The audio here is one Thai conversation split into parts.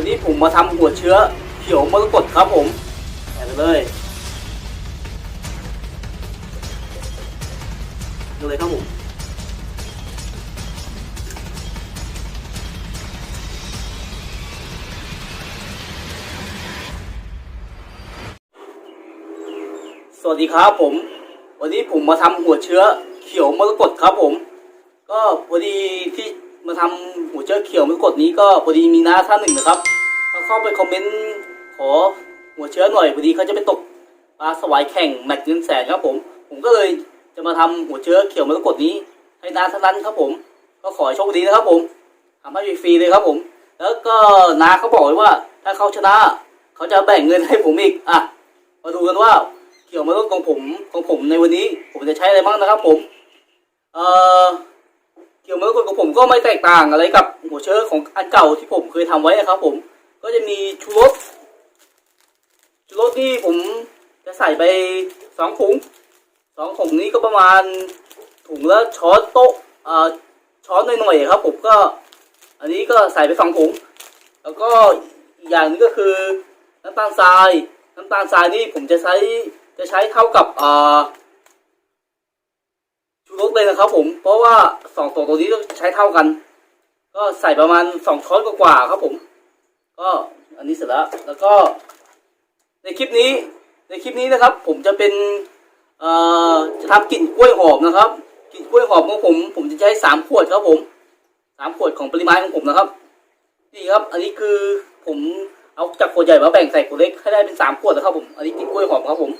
วันนี้ผมมาทำหัวเชื้อเขียวมรกตครับผมใส่ไปเลยเลยครับผมสวัสดีครับผม วันนี้ผมมาทำหัวเชื้อเขียวมรกตครับผม ก็พอดีที่มาทำ เชื้อเขียวมรกตนี้ก็พอดีมีน้าท่านหนึ่งนะครับเขาเข้าไปคอมเมนต์ขอหัวเชื้อหน่อยพอดีเขาจะไปตกปลาสวายแข่งแมตช์เงินแสนครับผม ผมก็เลยจะมาทำหัวเชื้อเขียวมรกตนี้ ให้น้าท่านนั้นครับผม ก็ขอโชคดีนะครับผมทำให้ฟรีเลยครับผม แล้วก็น้าเขาบอกว้ว่า ถ้าเขาชนะ เขาจะแบ่งเงินให้ผมอีกอะมาดูกันว่าเกี่ยวมารถของผมของผมในวันนี้ ผมจะใช้อะไรบ้างนะครับผม เอ่อ เกี่ยวมารถของผมก็ไม่แตกต่างอะไรกับหัวเชื้อของอันเก่าที่ผมเคยทำไว้นะครับผมก็จะมีชูรสชูรสที่ผมจะใส่ไปสองถุงสองถุงนี้ก็ประมาณถุงละช้อนโต๊ะช้อนหน่อยๆครับ ผมก็ อันนี้ก็ใส่ไปสองถุงแล้วก็อีกอย่างนึงก็คือน้ำตาลทราย น้ำตาลทรายนี่ผมจะใช้จะใช้เท่ากับอ่า ชูรสเลยนะครับผม เพราะว่าสองตัวตัวนี้ต้องใช้เท่ากัน ก็ใส่ประมาณสองช้อนกว่าๆครับผม ก็อันนี้เสร็จแล้ว แล้วก็ ในคลิปนี้ ในคลิปนี้นะครับ ผมจะเป็นเอ่อจะทำกลิ่นกล้วยหอมนะครับกลิ่นกล้วยหอมของผม ผมจะใช้สามขวดครับผมสามขวดของปริมาณของผมนะครับนี่ครับ อันนี้คือผมเอาจากขวดใหญ่มาแบ่งใส่ขวดเล็กให้ได้เป็นสามขวดนะครับผม อันนี้กลิ่นกล้วยหอมครับผม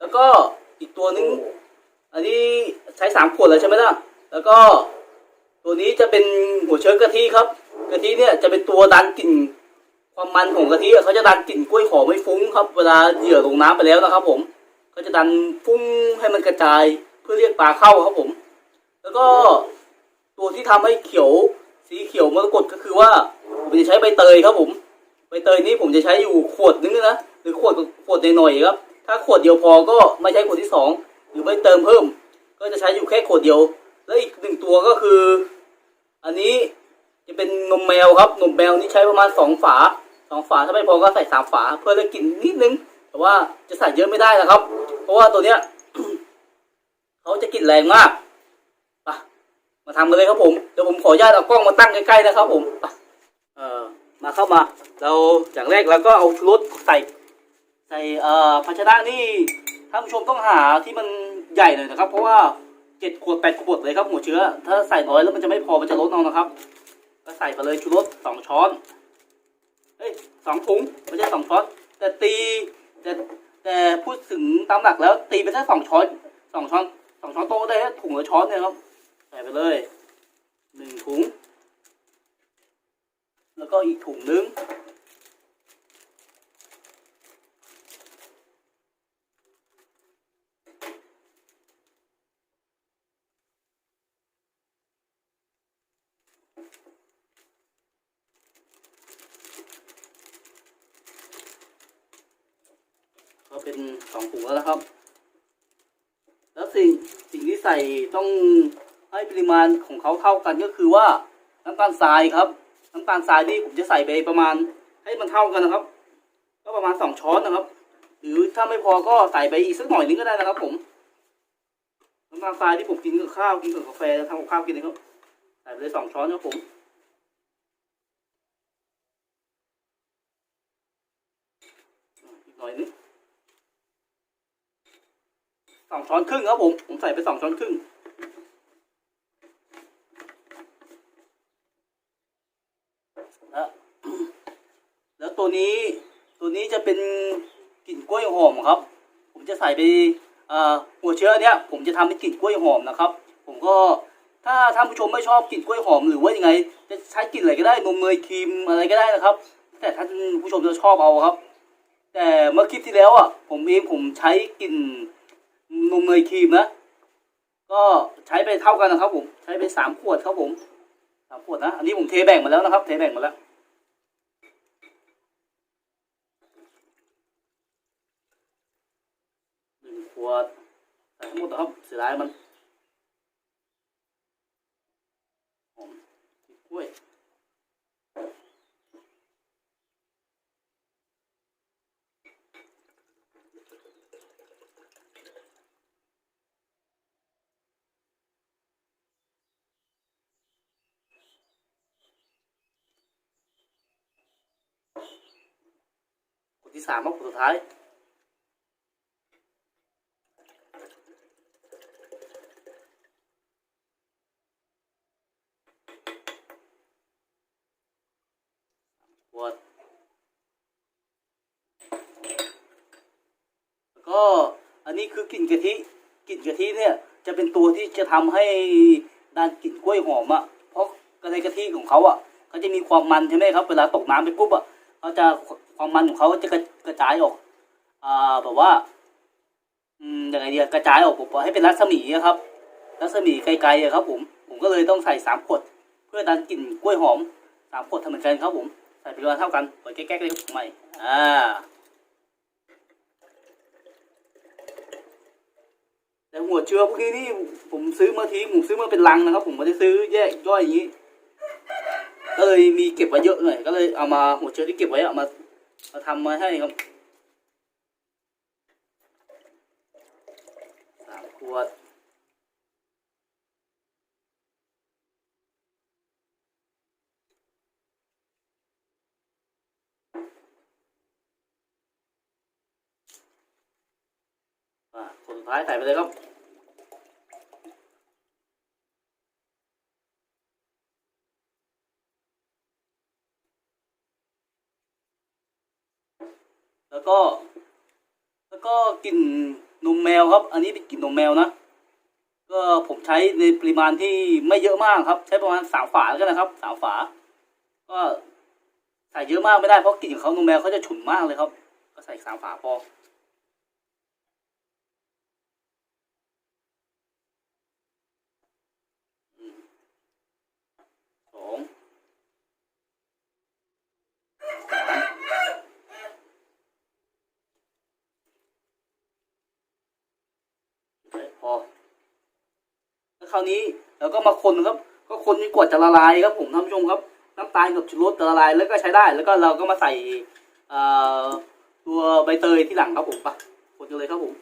แล้วก็อีกตัวนึง อันนี้ใช้สามขวดแล้วใช่ไหมล่ะ แล้วก็ตัวนี้จะเป็นหัวเชื้อกะทิครับ กะทิเนี่ยจะเป็นตัวดันกลิ่นความมันของกะทิเขาจะดันกลิ่นกล้วยหอมไม่ฟุ้งครับ เวลาเหยื่อลงน้ำไปแล้วนะครับ ผมเขาจะดันฟุ้งให้มันกระจายเพื่อเรียกปลาเข้าครับผม แล้วก็ตัวที่ทำให้เขียวสีเขียวมรกตก็คือว่าผมจะใช้ใบเตยครับผมใบเตยนี้ผมจะใช้อยู่ขวดนึงนะหรือขวดขวดหน่อยๆครับ ถ้าขวดเดียวพอก็ไม่ใช้ขวดที่สอง รือไม่เติมเพิ่ม ก็จะใช้อยู่แค่ขวดเดียว แล้วอีกหนึ่งตัวก็คือ อันนี้จะเป็นนมแมวครับนมแมวนี่ใช้ประมาณสองฝาสองฝาถ้าไม่พอก็ใส่สามฝา เพื่อได้กลิ่นนิดนึง แต่ว่าจะใส่เยอะไม่ได้นะครับ เพราะว่าตัวเนี้ยเขาจะกลิ่นแรงมากไปมาทำกันเลยครับผมเดี๋ยวผมขออนุญาตเอากล้องมาตั้งใกล้ๆนะครับ ผมไปเอ่อมาเข้ามา เราอย่างแรกเราก็เอารถใส่ใส่เอ่อภาชนะนี่ ท่านผู้ชมต้องหาที่มันใหญ่หน่อยนะครับ เพราะว่าเจ็ดขวดแปดขวดเลยครับหัวเชื้อ ถ้าใส่น้อยแล้วมันจะไม่พอมันจะลดเอานะครับ ก็ใส่ไปเลยชูรสสองช้อนเอ้ยสองถุงไม่ใช่สองช้อน แต่ตีแต่แต่พูดถึงตามหลักแล้ว ตีไปแค่สองช้อนสองช้อนสองช้อนโต๊ะได้แค่ถุงละช้อนเนี่ยครับใส่ไปเลยหนึ่งถุง แล้วก็อีกถุงนึง เป็นสองถุงแล้วนะครับ แล้วสิ่งสิ่งที่ใส่ต้องให้ปริมาณของเขาเท่ากันก็คือว่าน้ำตาลทรายครับ น้ำตาลทรายนี่ผมจะใส่ไปประมาณให้มันเท่ากันนะครับ ก็ประมาณสองช้อนนะครับ หรือถ้าไม่พอก็ใส่ไปอีกสักหน่อยนึงก็ได้นะครับ ผมน้ำตาลทรายที่ผมกินกับข้าวกินกับกาแฟทำกับข้าวกินนะครับใส่ไปเลยสองช้อนครับผมอีกหน่อยนึง สองช้อนครึ่งครับผม ผมใส่ไปสองช้อนครึ่ง แล้วแล้วตัวนี้ตัวนี้จะเป็นกลิ่นกล้วยหอมครับ ผมจะใส่ไปหัวเชื้อเนี้ยผมจะทำเป็นกลิ่นกล้วยหอมนะครับ ผมก็ถ้าท่านผู้ชมไม่ชอบกลิ่นกล้วยหอมหรือว่ายังไง จะใช้กลิ่นอะไรก็ได้นมเนยครีมอะไรก็ได้นะครับ แต่ท่านผู้ชมจะชอบเอาครับ แต่เมื่อคลิปที่แล้วอะผมเองผมใช้กลิ่น นมเนยครีมนะ ก็ใช้ไปเท่ากันนะครับ ผม ใช้ไปสามขวดครับผมสามขวดนะ อันนี้ผมเทแบ่งมาแล้วนะครับ เทแบ่งมาแล้วหนึ่งขวดใส่ทั้งหมดนะครับเสียดายมัน ที่สามครับขวดสุดท้ายขวดแล้วก็อันนี้คือกลิ่นกะทิกลิ่นกะทิเนี่ยจะเป็นตัวที่จะทำให้ด้านกลิ่นกล้วยหอมอะ่ะ เพราะในกะทิของเขาอะ่ะเขาจะมีความมันใช่ไหมครับ เวลาตกน้ำไปปุ๊บอะ่ะเขาจะ ความมันของเขาจะกระกระจายออกอ่าแบบว่า อืมยังไงดีอะกระจายออกผมให้เป็นรัศมีครับ รัศมีไกลๆครับ ผม ผมก็เลยต้องใส่สามขวด เพื่อดันกลิ่นกล้วยหอมสามขวดทำเหมือนกันครับผม ใส่ปริมาณเท่ากันเปิดแก๊กๆเลยครับใหม่อ่าแต่หัวเชื้อพวกนี้นี่ผมซื้อมาทีผมซื้อมาเป็นลังนะครับ ผมไม่ได้ซื้อแยกย่อยอย่างนี้ ก็เลยมีเก็บไว้เยอะหน่อยก็เลยเอามาหัวเชื้อที่เก็บไว้เอามา มาทำมาให้ครับสามขวดอ่าคนสุดท้ายใส่ไปเลยครับ แล้วก็ แล้วก็กลิ่นนมแม วครับ อันนี้เป็นกลิ่นนมแมวนะ ก็ผมใช้ในปริมาณที่ไม่เยอะมากครับ ใช้ประมาณสามฝาแล้วกันนะครับสามฝา ก็ใส่เยอะมากไม่ได้เพราะกลิ่นของเขานมแมวเขาจะฉุนมากเลยครับ ก็ใส่สามฝาพออืมสองโอเค พอ แล้วคราวนี้เราก็มาคนครับ ก็คนจนกว่าจะละลายครับผมท่านผู้ชมครับ น้ำตาลกับชูรสจะละลายแล้วก็ใช้ได้ แล้วก็เราก็มาใส่ตัวใบเตยที่หลังครับผมปะคนกันเลยครับผม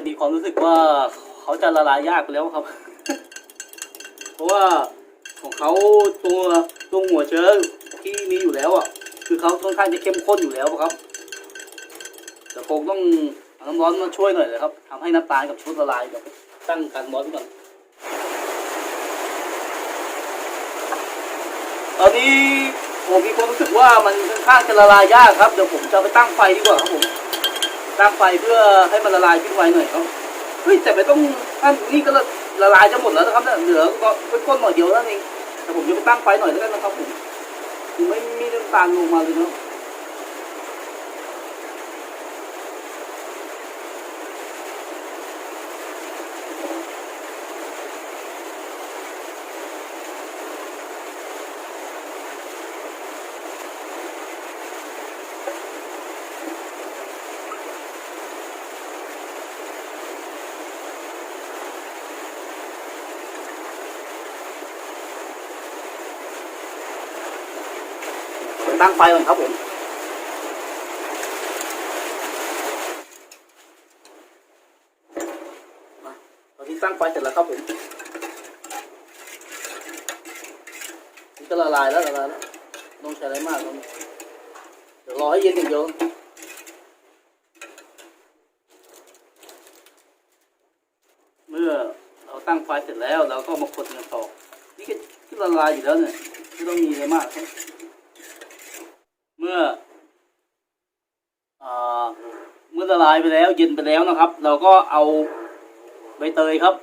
จะมีความรู้สึกว่าเขาจะละลายยากไปแล้วครับ เพราะว่าของเขาตัวตัวหัวเชื้อที่มีอยู่แล้วอะ คือเขาค่อนข้างจะเข้มข้นอยู่แล้วครับแต่คงต้องน้ำร้อนมาช่วยหน่อยเลยครับทำให้น้ำตาลกับชุดละลายแบบตั้งกันร้อนก่อนตอนนี้ผมมีความรู้สึกว่ามันค่อนข้างจะละลายยากครับ เดี๋ยวผมจะไปตั้งไฟดีกว่าครับผม ตั้งไฟเพื่อให้มันละลายขึ้นไวหน่อยครับเฮ้ยแต่ไม่ต้องอันนี่ก็ละละลายจะหมดแล้วนะครับเนี่ยเหลือก็ก้นหน่อยเดียวนั่นเองแต่ผมจะไปตั้งไฟหน่อยแล้วกันนะครับผมไม่มีน้ำตาลลงมาเลยเนาะ ตั้งไฟก่อนครับผมมาตอนนี้ตั้งไฟเสร็จแล้วครับผมนี่ก็ละลายแล้วละลายแล้วต้องใช้อะไรมากครับเดี๋ยวรอให้เย็นอย่างเดียวเมื่อเราตั้งไฟเสร็จแล้วเราก็มาคนกันต่อนี่ก็ละลายอยู่แล้วเนี่ยไม่ต้องมีอะไรมากครับ มื่ออเมื่อละลายไปแล้ว เย็นไปแล้วนะครับ เราก็เอาใบเตยครับ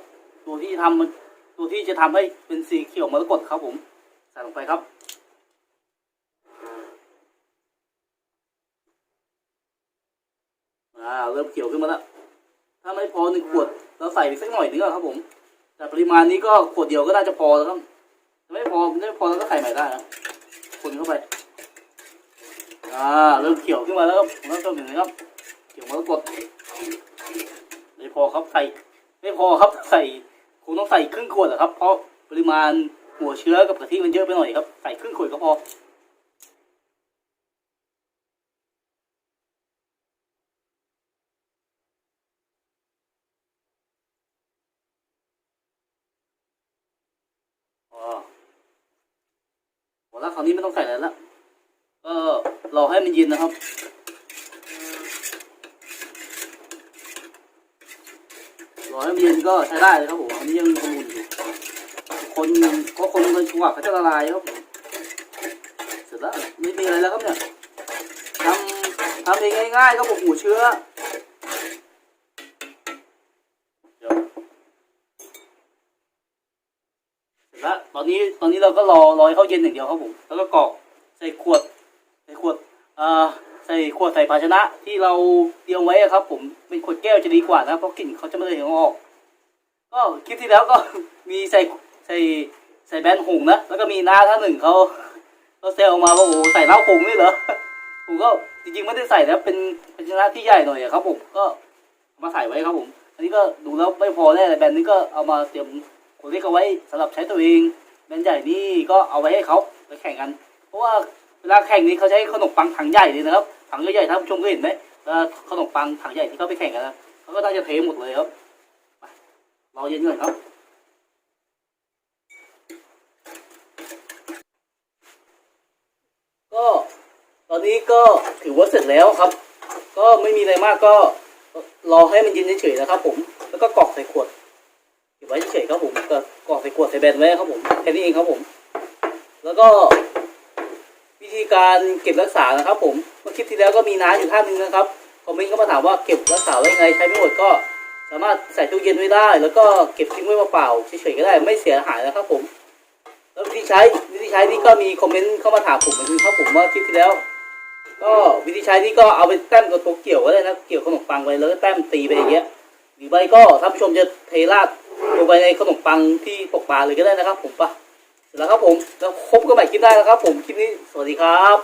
ตัวที่ทำมันตัวที่จะทำให้เป็นสีเขียวมรกตครับผมใส่ลงไปครับอ่าเริ่มเขียวขึ้นมาแล้วถ้าไม่พอหนึ่งขวดเราใส่ไปสักหน่อยนึงครับผม แต่ปริมาณนี้ก็ขวดเดียวก็น่าจะพอแล้วครับไม่พอไม่พอเราก็ใส่ใหม่ได้นะคนเข้าไป อ่าเริ่มเขียวขึ้นมาแล้วครับเริ่มต้นเห็นไหมครับเขียวมรกตไม่พอครับใส่ไม่พอครับใส่คงต้องใส่ครึ่งขวดอะครับ เพราะปริมาณหัวเชื้อกับกะทิมันเยอะไปหน่อยครับ ใส่ครึ่งขวดก็พออ๋อแล้วคราวนี้ไม่ต้องใส่อะไรแล้ว รอให้มันเย็นนะครับ รอให้มันเย็นก็ใช้ได้เลยครับผมอันนี้ยังขมุนอยู่คนก็คนมันชวร์เขาจะละลายครับ เสร็จแล้วไม่มีอะไรแล้วครับเนี่ยทำทำเองง่ายๆครับผมหมูเชื้อเสร็จแล้วตอนนี้ตอนนี้เราก็รอรอให้เขาเย็นอย่างเดียวครับผม แล้วก็กรอกใส่ขวดใส่ขวด ใส่ขวดใส่ภาชนะที่เราเตรียมไว้ครับ ผมเป็นขวดแก้วจะดีกว่านะเพราะกลิ่นเขาจะไม่ได้เหงออก ก็คลิปที่แล้วก็มีใส่ใส่ใส่แบนหงนะแล้วก็มีน้าท่านหนึ่งเขาเขาเซลออกมาว่าโอ้ใส่เหล้าหงนี่เหรอผมก็จริงๆไม่ได้ใส่นะเป็นเป็นชนะที่ใหญ่หน่อยครับผมก็มาใส่ไว้ครับผม อันนี้ก็ดูแล้วไม่พอแน่เลยแบนนี้ก็เอามาเตรียมคนที่เอาไว้สำหรับใช้ตัวเองแบนใหญ่นี่ก็เอาไว้ให้เขาไปแข่งกัน เพราะว่า ลาแข่งนี้เขาใช้ขนมปังถังใหญ่เลยนะครับถังใหญ่ๆท่านผู้ชมก็เห็นไหมขนมปังถังใหญ่ที่เขาไปแข่งกันนะเขาก็น่าจะเทหมดเลยครับรอเย็นก่อนครับก็ตอนนี้ก็ถือว่าเสร็จแล้วครับ ก็ไม่มีอะไรมากก็รอให้มันเย็นเฉยๆนะครับผมแล้วก็กรอกใส่ขวดเก็บไว้เฉยๆครับผมก็กรอกใส่ขวดใส่แบนไว้ครับผมแค่นี้เองครับผม แล้วก็ ธีการเก็บรักษานะครับ ผมเมื่อคลิปที่แล้วก็มีน้าอยู่ท่านหนึงนะครับคอมเมนต์เข้ามาถามว่าเก็บรักษาไว้ยังไงใช้ไม่หมดก็สามารถใส่ตู้เย็นไว้ได้ แล้วก็เก็บทิ้งไว้เปล่าๆเฉยๆก็ได้ไม่เสียหายนะครับ ผม แล้ววิธีใช้วิธีใช้นี่ก็มีคอมเมนต์เข้ามาถามผมเหมือนกันครับผมว่าคลิปที่แล้ว ก็วิธีใช้นี่ก็เอาไปแต้มกับตัวเกี่ยวก็ได้นะเกี่ยวขนมปังไว้แล้วก็แต้มตีไปอย่างเงี้ยหรือไม่ก็ท่านผู้ชมจะเทราดลงไปในขนมปังที่ตกปลาเลยก็ได้นะครับ ผมปะ แล้วครับผม แล้วพบกันใหม่คลิปหน้านะครับผม คลิปนี้ สวัสดีครับ